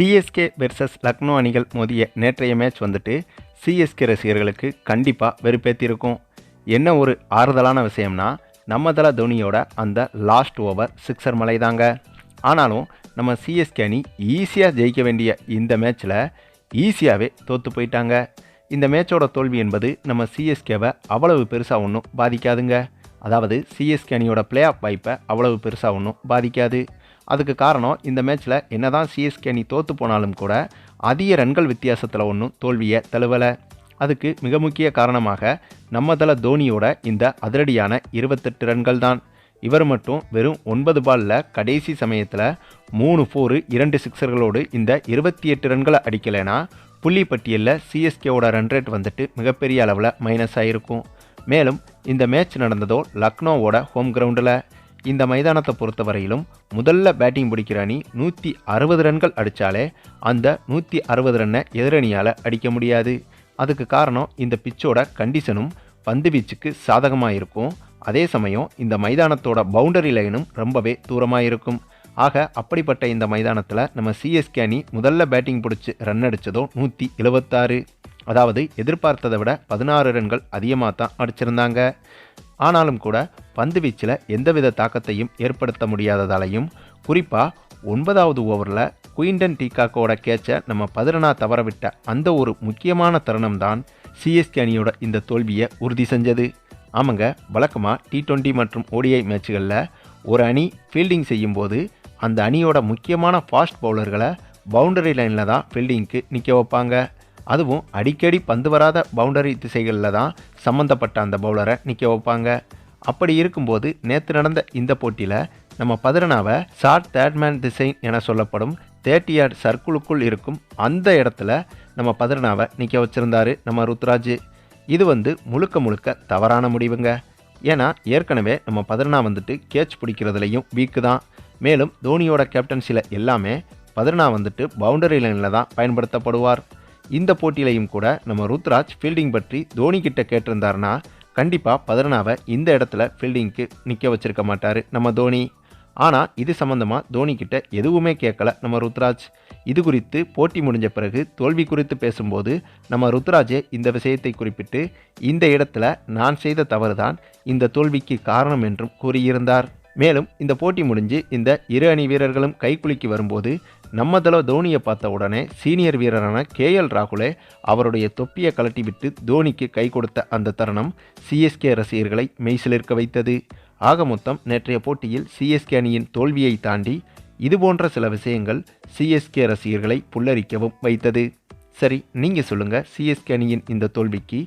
CSK versus Lucknow அணிகள் மோதிய நேற்றைய மேட்ச் வந்துட்டு சிஎஸ்கே ரசிகர்களுக்கு கண்டிப்பாக வெறுப்பேற்றிருக்கும் என்ன ஒரு ஆறுதலான விஷயம்னா நம்ம தல தோனியோட அந்த லாஸ்ட் ஓவர் சிக்ஸர் மலை தாங்க ஆனாலும் நம்ம சிஎஸ்கே அணி ஈஸியாக ஜெயிக்க வேண்டிய இந்த மேட்ச்சில் ஈஸியாகவே தோற்று போயிட்டாங்க. இந்த மேட்சோட தோல்வி என்பது நம்ம சிஎஸ்கேவை அவ்வளவு பெருசாக ஒன்றும் பாதிக்காதுங்க. அதாவது சிஎஸ்கே அணியோட பிளே ஆஃப் வாய்ப்பை அவ்வளவு பெருசாக ஒன்றும் பாதிக்காது. அதுக்கு காரணம் இந்த மேட்ச்சில் என்னதான் சிஎஸ்கே அணி தோற்று போனாலும் கூட அதிக ரன்கள் வித்தியாசத்தில் ஒன்றும் தோல்வியை தழுவலை. அதுக்கு மிக முக்கிய காரணமாக நம்ம தல தோனியோட இந்த அதிரடியான இருபத்தெட்டு ரன்கள் தான் இவர் மட்டும் வெறும் ஒன்பது பாலில் கடைசி சமயத்தில் மூணு ஃபோரு இரண்டு சிக்ஸர்களோடு இந்த இருபத்தி எட்டு ரன்களை அடிக்கலைன்னா புள்ளி பட்டியலில் சிஎஸ்கேவோட ரன் ரேட் வந்துட்டு மிகப்பெரிய அளவில் மைனஸ் ஆகிருக்கும் மேலும் இந்த மேட்ச் நடந்ததோ லக்னோவோட ஹோம் கிரவுண்டில் இந்த மைதானத்தை பொறுத்தவரையிலும் முதல்ல பேட்டிங் பிடிக்கிற அணி நூற்றி அறுபது ரன்கள் அடித்தாலே அந்த நூற்றி அறுபது ரன்னை எதிரணியால் அடிக்க முடியாது. அதுக்கு காரணம் இந்த பிச்சோட கண்டிஷனும் பந்து வீச்சுக்கு சாதகமாக இருக்கும் அதே சமயம் இந்த மைதானத்தோட பவுண்டரி லைனும் ரொம்பவே தூரமாக இருக்கும் ஆக அப்படிப்பட்ட இந்த மைதானத்தில் நம்ம சிஎஸ்கே அணி முதல்ல பேட்டிங் பிடிச்சி ரன் அடித்ததோ நூற்றி எழுபத்தாறு அதாவது எதிர்பார்த்ததை விட பதினாறு ரன்கள் அதிகமாக தான் அடிச்சிருந்தாங்க. ஆனாலும் கூட பந்து வீச்சில் எந்தவித தாக்கத்தையும் ஏற்படுத்த முடியாததாலையும் குறிப்பாக ஒன்பதாவது ஓவரில் குயின்டன் டீகாக்கோட கேட்சை நம்ம பதிரனா தவறவிட்ட அந்த ஒரு முக்கியமான தருணம் தான் சிஎஸ்கே அணியோட இந்த தோல்வியை உறுதி செஞ்சது. ஆமாங்க வழக்கமாக டி ட்வெண்ட்டி மற்றும் ஓடிஐ மேட்ச்களில் ஒரு அணி ஃபீல்டிங் செய்யும்போது அந்த அணியோட முக்கியமான ஃபாஸ்ட் பவுலர்களை பவுண்டரி லைனில் தான் ஃபீல்டிங்க்கு நிற்க வைப்பாங்க. அதுவும் அடிக்கடி பந்து வராத பவுண்டரி திசைகளில் தான் சம்மந்தப்பட்ட அந்த பவுலரை நிற்க வைப்பாங்க. அப்படி இருக்கும்போது நேற்று நடந்த இந்த போட்டியில் நம்ம பதினாவை ஷார்ட் தேட்மேன் திசை என சொல்லப்படும் தேர்ட்டி யார்ட் சர்க்குளுக்குள் இருக்கும் அந்த இடத்துல நம்ம பதினாவை நிற்க வச்சுருந்தாரு நம்ம ருத்ராஜ். இது வந்து முழுக்க முழுக்க தவறான முடிவுங்க. ஏன்னா ஏற்கனவே நம்ம பதினா வந்துட்டு கேட்ச் பிடிக்கிறதுலையும் வீக்கு தான். மேலும் தோனியோட கேப்டன்சியில் எல்லாமே பதினா வந்துட்டு பவுண்டரி லைனில் தான் பயன்படுத்தப்படுவார். இந்த போட்டியிலையும் கூட நம்ம ருத்ராஜ் ஃபீல்டிங் பற்றி தோனி கிட்ட கேட்டிருந்தாருன்னா கண்டிப்பாக பதினாவை இந்த இடத்துல ஃபீல்டிங்க்கு நிற்க வச்சிருக்க மாட்டார் நம்ம தோனி. ஆனால் இது சம்மந்தமாக தோனி கிட்ட எதுவுமே கேட்கல நம்ம ருத்ராஜ். இது குறித்து போட்டி முடிஞ்ச பிறகு தோல்வி குறித்து பேசும்போது நம்ம ருத்ராஜே இந்த விஷயத்தை குறிப்பிட்டு இந்த இடத்துல நான் செய்த தவறுதான் இந்த தோல்விக்கு காரணம் என்றும் கூறியிருந்தார். மேலும் இந்த போட்டி முடிஞ்சு இந்த இரு அணி வீரர்களும் கைக்குலுக்கி வரும்போது நம்ம தள தோனியை பார்த்த உடனே சீனியர் வீரரான கே எல் ராகுலே அவருடைய தொப்பியை கழட்டி விட்டு தோனிக்கு கை கொடுத்த அந்த தருணம் சிஎஸ்கே ரசிகர்களை மெய்சிலிருக்க வைத்தது. ஆக மொத்தம் நேற்றைய போட்டியில் சிஎஸ்கே அணியின் தோல்வியை தாண்டி இதுபோன்ற சில விஷயங்கள் சிஎஸ்கே ரசிகர்களை புல்லரிக்கவும் வைத்தது. சரி நீங்கள் சொல்லுங்கள் சிஎஸ்கே அணியின் இந்த தோல்விக்கு